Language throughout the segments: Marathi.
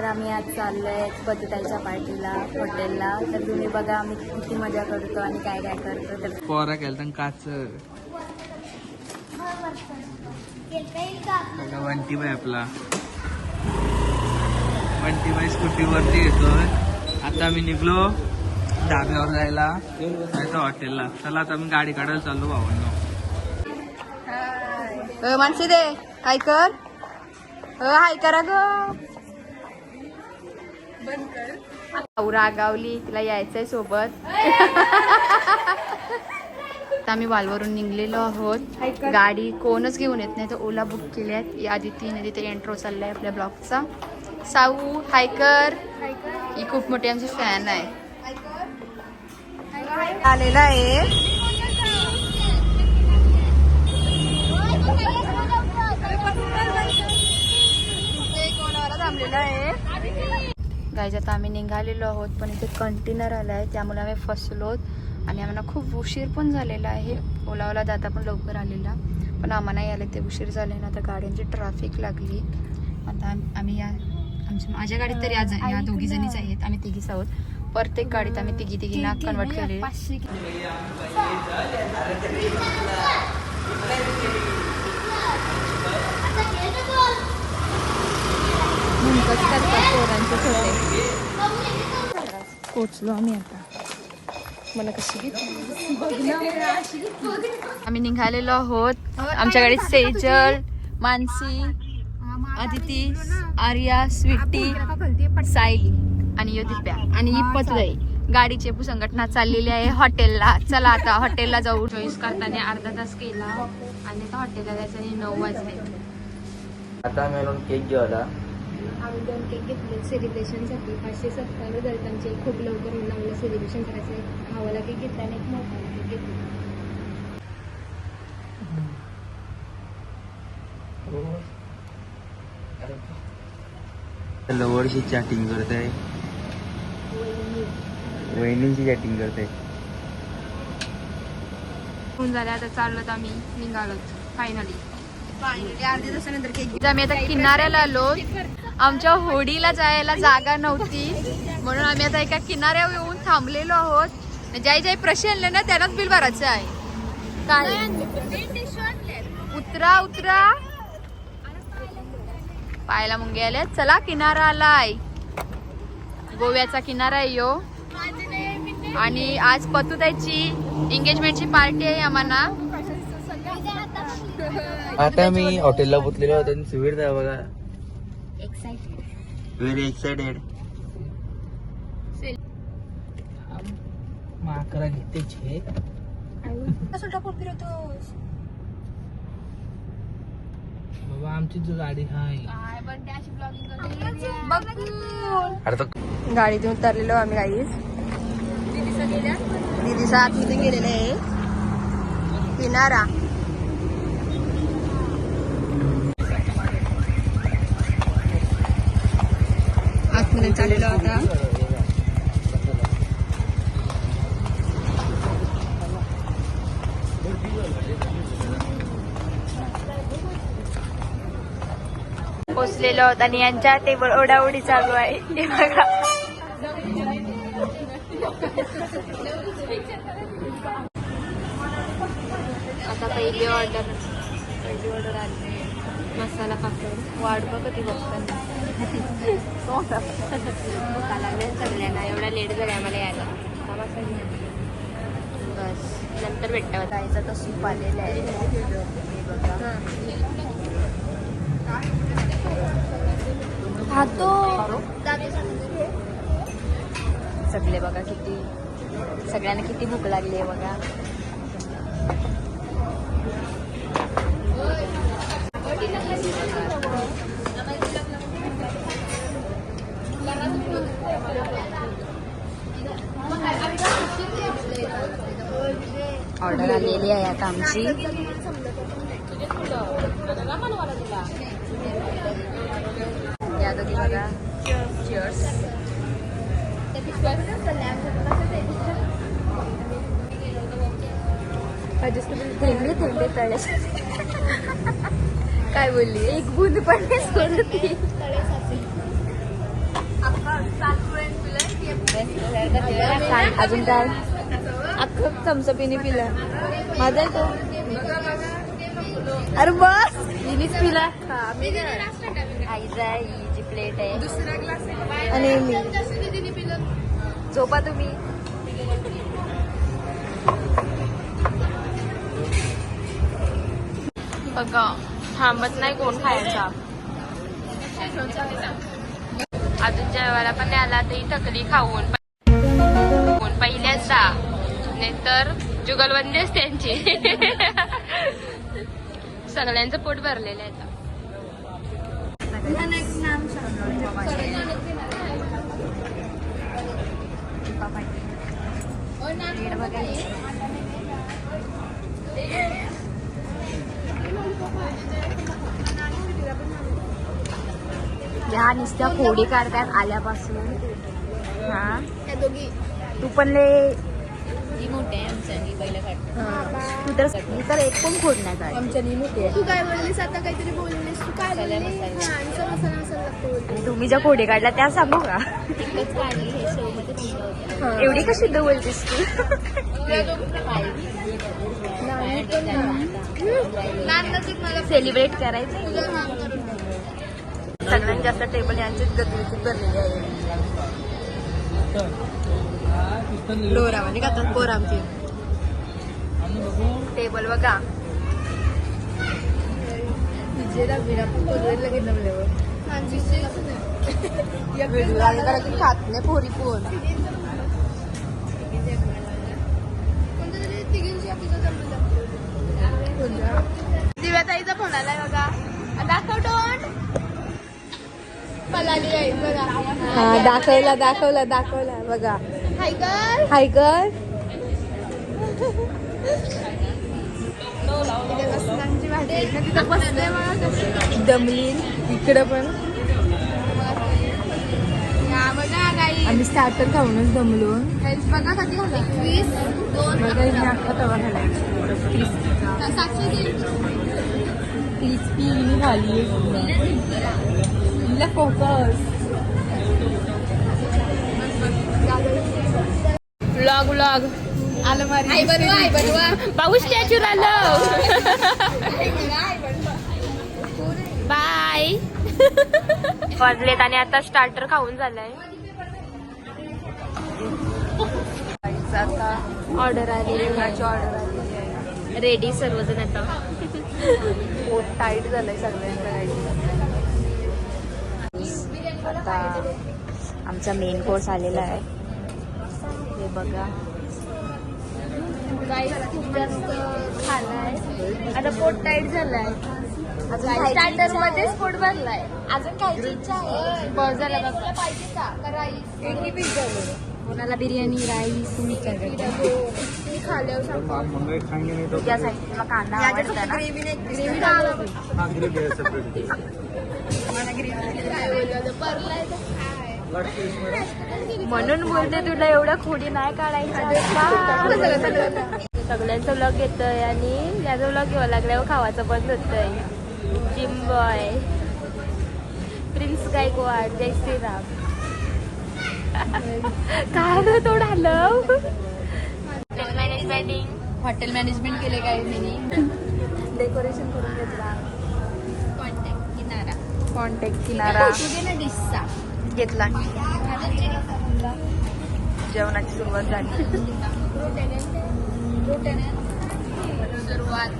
तर आम्ही आज चाललोय बदुताईच्या पार्टीला हॉटेलला तर तुम्ही बघा आम्ही किती मजा करतो आणि काय काय करतो. तर पोरा केलता काच. वंटी बाय आपला. वंटी बाय स्कूटीवरती येतोय. आता आम्ही निघलो ढाब्यावर जायला जायचं हॉटेलला चला आता मी गाडी काढायला चाललो भावांनो. मानसी दे काय कर. हाय करा ग. रागावली तिला यायचंय सोबत. आता आम्ही वालवरून निघलेलो आहोत. गाडी कोणच घेऊन येत नाही तर ओला बुक केली आहेत आधी तीन तिथे एंट्रो चाललाय आपल्या ब्लॉगचा. साऊ हायकर ही खूप मोठी आमची फॅन आहे. आलेला आहे थांबलेला गाईज आता आम्ही निघालेलो आहोत पण इथे कंटेनर आला आहे त्यामुळे आम्ही फसलोत. आणि आम्हाला खूप उशीर पण झालेला आहे. ओला ओला दादा पण लवकर आलेला. पण आम्हाला आले ते उशीर झाले ना आता गाड्यांची ट्रॅफिक लागली. आता आम- आम्ही या आमच्या माझ्या गाडीत तर या या दोघी जणीच आहेत. आम्ही तिघीच आहोत. प्रत्येक गाडीत आम्ही तिघी तिघींना कन्वर्ट केले करतात पोरांचे छोटे पोचलो आम्ही आता मला कशी आम्ही निघालेलो आहोत. आमच्या गाडीत सेजल मानसी अदिती आर्या स्वीटी सायली आणि योदिप्या आणि ही पतुई गाडीची संघटना चाललेली आहे हॉटेलला. चला आता हॉटेलला जाऊ. चॉईस करताना अर्धा तास केला. आणि आता हॉटेलला जायचं आणि नऊ वाजले. आता मेरून केक जेवला आम्ही दोन केक घेतले. सेलिब्रेशनसाठी पाचशे सत्तावन्न झाले आमचे खूप लवकर म्हणून आम्हाला सेलिब्रेशन करायचं आहे. भावाला केक घेतला आणि एक मोठा केक घेतला. लवरशी चॅटिंग करत आहे वहिनींची चॅटिंग करते होऊन झाले आता चाललो तर आम्ही निघालो फायनली आम्ही आता किनाऱ्याला आलो. आमच्या होडीला जायला जागा नव्हती. म्हणून आम्ही आता एका किनाऱ्यावर येऊन थांबलेलो आहोत. ज्याही ज्याही प्रश्न आणले ना त्यांनाच बिल भरायचं आहे. काय? उतरा उतरा. पाहायला मुंगे आले चला किनारा आलाय. गोव्याचा किनारा आहे यो. आणि आज पतुताईची एंगेजमेंटची पार्टी आहे आम्हाला. आता मी हॉटेलला पोचलेलो होतो आणि सुवीर दा बघा. व्हेरी एक्साइटेड माकरा घेते छे. बाबा आमची जो गाडी हाय. अरे तो गाडीतून उतरलेलो आम्ही गाईस दिदीचा आतमध्ये गेलेले आहे. किनारा आतमध्ये चाललेलो होता पोचलेलो आहोत आणि यांच्या टेबल ओढाओढी चालू आहे. हे बघा. आता पहिली ऑर्डर पहिली ऑर्डर आली. मसाला पापड. वाढ बघ ती बघताना. भुका लागल्या सगळ्यांना एवढा लेट झाला आम्हाला यायला बस नंतर भेटतं जायचं तर सूप आलेलं आहे सगळे बघा किती सगळ्यांना किती भूक लागली आहे बघा. ऑर्डर आलेली आहे आता आमची. या दोघी बघा. चिअर्स थेंबे थेंबे तळे काय बोलली? एक बूंद पण नाही सोडत ती. काय अजून काय? अख्खं चमचपिनी पिला. माझा तो. अरे बस! हिनीच पिला. आईचा ही प्लेट आहे. आणि मी. झोपा तुम्ही. बघा थांबत नाही कोण खायचा. अजून जेवायला पण नाही आला तरी थकली खाऊन खाऊन पहिल्यांदा. नाहीतर जुगलबंदीच त्यांची सगळ्यांचं पोट भरलेलं आहे आता. या नुसत्या फोडी काढतात आल्यापासून. हा. तू पण ले तू तर मी तर एक पण खोड नाही काढ आमच्या तू काय बोललीस? आता काहीतरी बोललीस. तू काय हा, मसाला लागतो बोलली. तुम्ही ज्या खोडी काढल्या त्या सांगू का? एवढी का शुद्ध बोलतेस तू? सेलिब्रेट करायचं तुझं सगळ्यात जास्त टेबल यांचीच गजबजीत भरलेली आहे. डोरावाने खातात पोर आमची टेबल बघा हा, जिजे असं नाही. खात नाही पोरी. दिव्याताईचा फोन आलाय बघा. दाखव तोंड पलाली आहे बघा हा दाखवला दाखवला दाखवला बघा. हाय कर तिथे मस्तांची भाजी आहे ना, तिथं बसले बघा कशी दमली इकडं पण आम्ही स्टार्टर खाऊनच दमलो बघा कधी तवा क्रिस्पी हिने खाली हिला फोकस व्लॉग व्लॉग आलं आई बनवा आई बनवा. पाऊस स्टॅच्यू आलं. बाय वाजलेत आणि आता स्टार्टर खाऊन झालंय. आता ऑर्डर आली. जेवणाची ऑर्डर आली. रेडी सर्वजण आता. पोट टाईट झालंय सगळ्यांचं आता आमचा मेन कोर्स आलेला आहे. हे बघा. खूप जास्त खालाय आता पोट टाईट झालाय. अजून स्टार्टर मध्येच पोट भरलाय. अजून खायची इच्छा आहे बस झाला बघा. पाहिजे का का राईस झालं कोणाला बिर्याणी राईस तुम्ही तुझ्यासाठी तुला कांदा आवडता ना ग्रेव्ही टाकलं काय म्हणून बोलते तुला एवढा खोडी नाही काढायचा. सगळ्यांचं व्लॉग येतोय आणि याचा व्लॉग घ्यावा लागल्यावर खावाचं बंद होतंय जिम बॉय. प्रिन्स गायकवाड जय श्रीराम. काय आलं मॅनेजमेंटिंग हॉटेल मॅनेजमेंट केले काय मी डेकोरेशन करून घेतला. कॉन्टॅक्ट किनारा डिस्सा घेतला. जेवणाची सुरुवात झाली. सुरुवात.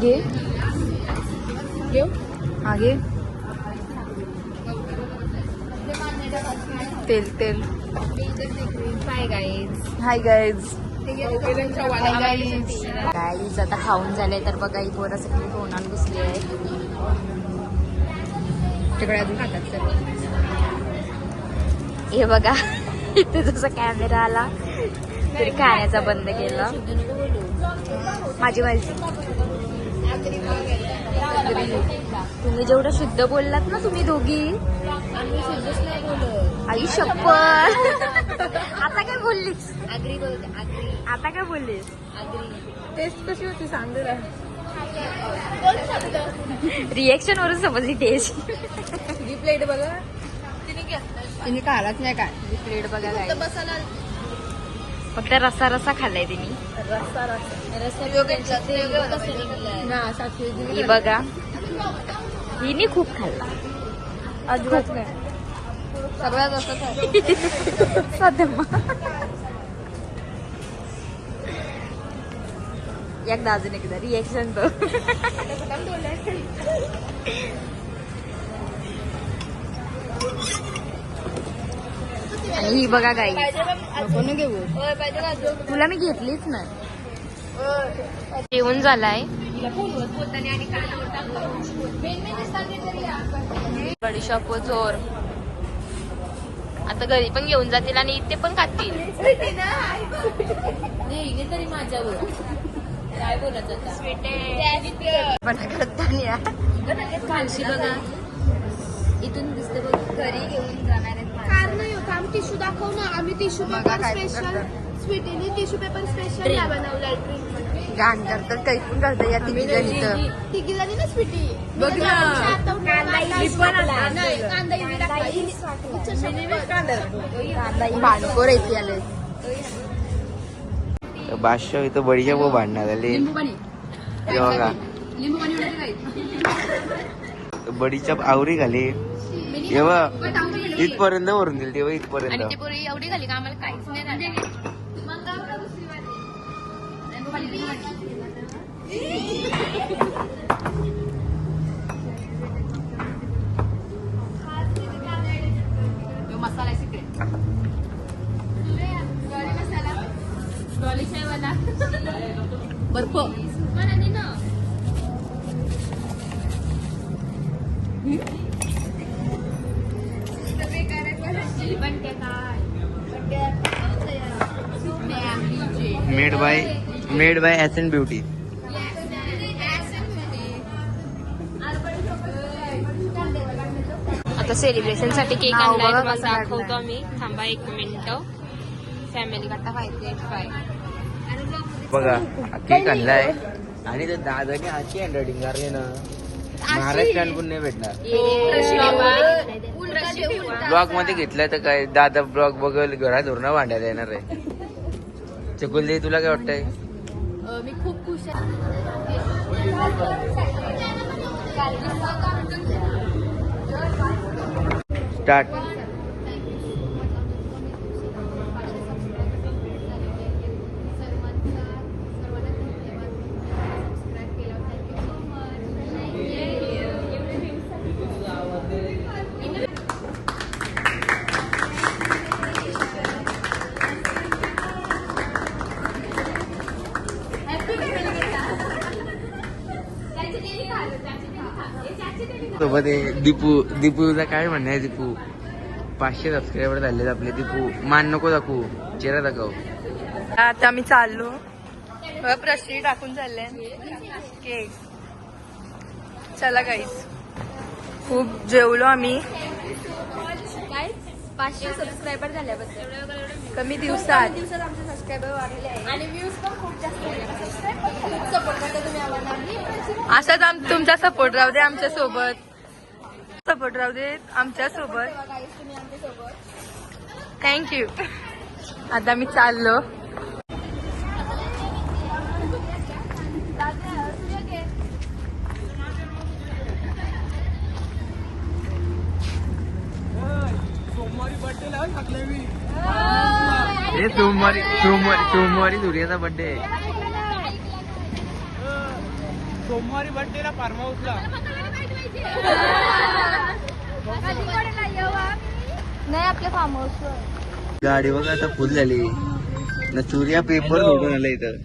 घे. घेऊ घे. तेल तेल. Hi guys hi guys guys आता खाऊन झालंय तर बघा ही पोरं सगळी फोनात घुसली आहे तिकडे अजून खातात सर हे बघा इथे जसा कॅमेरा आला तरी खाण्याचा बंद केला. माझी माहिती तुम्ही जेवढं शुद्ध बोललात ना तुम्ही दोघी. आई शप्पथ. आता काय बोललीस? आगरी बोलते आगरी. आता काय बोललीस? आगरी. टेस्ट कशी होती सांग रिएक्शन वरून समजली टेस्ट. ही प्लेट बघा. तिने खालाच नाही काय? प्लेट बघा काय फक्त रसा रसा खाल्लाय तिने. ही बघा. हिने खूप खाल्ला. अजिबात नाही. सगळ्यात जास्त सध्या एकदा अजून एकदा रिएक्शन तो आणि ही बघा गाई. तुला मी घेतलीच ना जेवण झालाय. बडीशॉप चोर आता घरी पण घेऊन जातील आणि इथे पण खातील. तरी माझ्यावर. काय बोलत होता? बघा. इथून दिसते बघ. घरी घेऊन जाणार आहेत कार नाही होत. आम्ही टिश्यू दाखव ना. आम्ही टिश्यू बघा पेपर स्पेशल. स्वीटीने टिश्यू पेपर स्पेशल. बनवलाय ड्रिंक घाण करतात काही पण करतात या तिघी ना स्वीटी बघ ना. कांदा मी पण येते आले बादशाह इथं बडीच्या व भांडणार आले हे बघा. बडीच्या आवरी घाली. हे बघ. इथपर्यंत वरून दिली तेव्हा इथपर्यंत. एवढी झाली का आम्हाला काहीच नाही मसाला आहे secret. बर्फ made by made by S N beauty. आता सेलिब्रेशनसाठी केक आणलाय तुम्हाला दाखवतो. आम्ही. थांबा एक मिनिट. फॅमिली करता पाहिजे बघा केक आणलाय. आणि तो दादाने अशी हँडरायटिंग मारली ना महाराष्ट्रात पण नाही भेटणार. ब्लॉगमध्ये घेतलाय तर काय? दादा ब्लॉग बघल घरात धोरणा भांडायला येणार आहे. चकुल दे तुला काय वाटतंय? मी खूप खुश आहे. स्टार्ट सोबत आहे. दीपू दीपूचा काय म्हणणं आहे दीपू? पाचशे सबस्क्रायबर झाले आपले. दीपू मान नको दाखवू. चेहरा दाखव. आता आम्ही चाललो. प्रश्नी टाकून चालले. केक चला गाईस खूप जेवलो आम्ही. काय पाचशे सबस्क्रायबर झाल्याबद्दल. कमी दिवसात. दिवसात आमचे सबस्क्रायबर वाढलेले आहे आणि व्ह्यूज पण खूप जास्त सपोर्ट करता तुम्ही आम्हाला. असाच आम तुमचा सपोर्ट राहू दे आमच्यासोबत सपोर्ट राहू दे आमच्यासोबत तुम्ही आमच्यासोबत थँक्यू आता मी चाललो. हे सोमवारी सोमवारी सोमवारी सूर्याचा बर्थडे सोमवारी बर्थडेला फार्म हाऊसला. नाही आपल्या फार्म गाडी बघा आता फुल झाली. ना सूर्या पेपर सोडून आला इथं.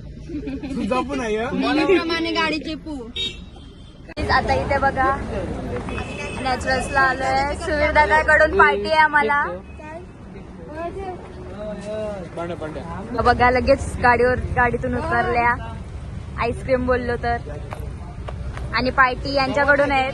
प्रमाणे गाडीचे पू. आता इथे बघा. नॅचरल्सला आलोय. सुवीर दादाकडून पार्टी आहे आम्हाला. बघा लगेच गाडीवर गाडीतून उतरल्या. आईस्क्रीम बोललो तर. आणि पार्टी यांच्याकडून आहेत.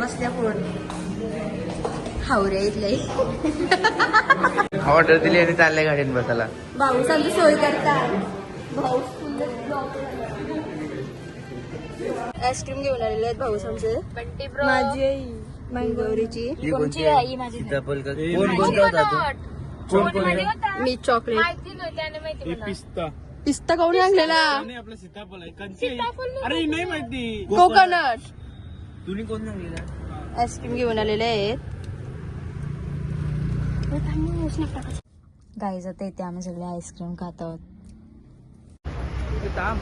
बसल्या फोन हावऱ्या इथले ऑर्डर दिली आणि चाललंय गाडीत बसायला. भाऊ आमची सोय करता. भाऊ आईस्क्रीम घेऊन आलेले आहेत भाऊ ब्रो माझी आई मँगोरीची कोणची आई माझी? कोण कोणता होता तू. कोण कोण मी चॉकलेट माहिती नव्हती आणि माहिती मला. पिस्ता. पिस्ता काऊन आणलेला आपला सीताफळ आहे? कंची अरे नाही माहिती. कोकोनट. तुम्ही कोण सांगितलं? आईस्क्रीम घेऊन आलेले आहेत. गाईज आता इथे आम्ही सगळे आईस्क्रीम खात आहोत. थांब.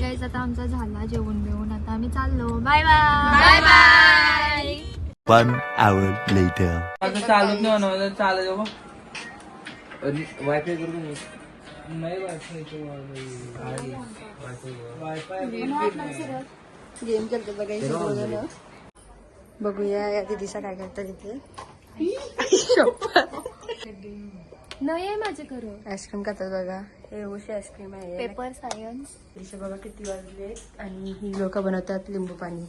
गाईज आता आमचा झाला जेवण बिवून आता आम्ही चाललो. Bye bye bye bye One hour later. आता चालत नाही म्हणा चालत वायफाय करू मी नाही? वायफाय गेम खेळतो बघा इथे दोघं. बघूया या दिदीचा काय करता तिथे नाही आहे माझे खरं. आईस्क्रीम खातात बघा. हे उशी आईस्क्रीम आहे. पेपर सायन्स इथे बघा किती वाजले आणि ही लोक बनवतात लिंबू पाणी.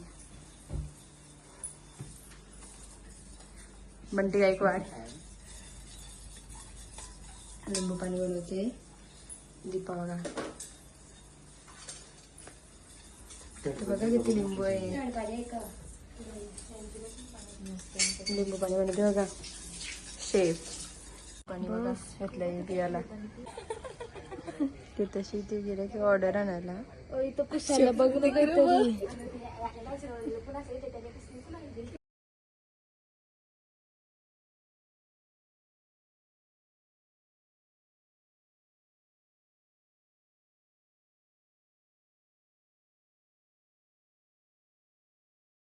बंटी गायकवाड लिंबू पाणी बनवते. दीपा बघा. बघा किती लिंबू आहे. लिंबू पाणी बनवते बघा. शेफ पाणी बघा घेतलंय पियाला ते तशी ते गेले की ऑर्डर आणायला. कशाला? बघ